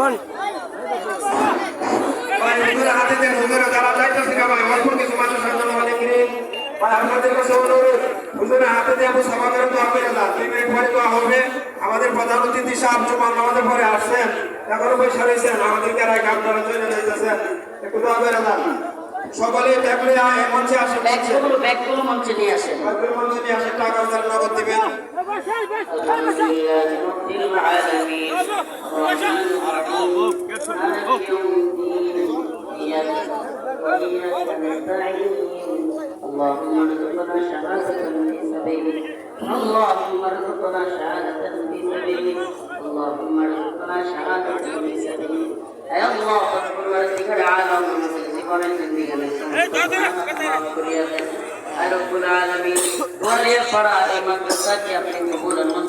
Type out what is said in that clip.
ভাই হাতে দিয়ে আমি সভা হবে আমাদের প্রধান অতিথি সাহেব আমাদের ঘরে আসছেন এখনও পয়সা রয়েছেন আমাদেরকে আর গান ধরে চলে যাইতেছেন একটু তো হবে না সকালে মঞ্চে আসে ব্যাগগুলো মঞ্চে নিয়ে আসে আসে টাকা নগদ দিবেন আলামিন اللهم ارزقنا شهادة في سبيلك اللهم ارزقنا شهادة في سبيلك اللهم ارزقنا شهادة في سبيلك يا الله اذكر ذكر العالم ذكر الذي لم يكن رب العالمين وليقرأ المدرسة يقين قول الله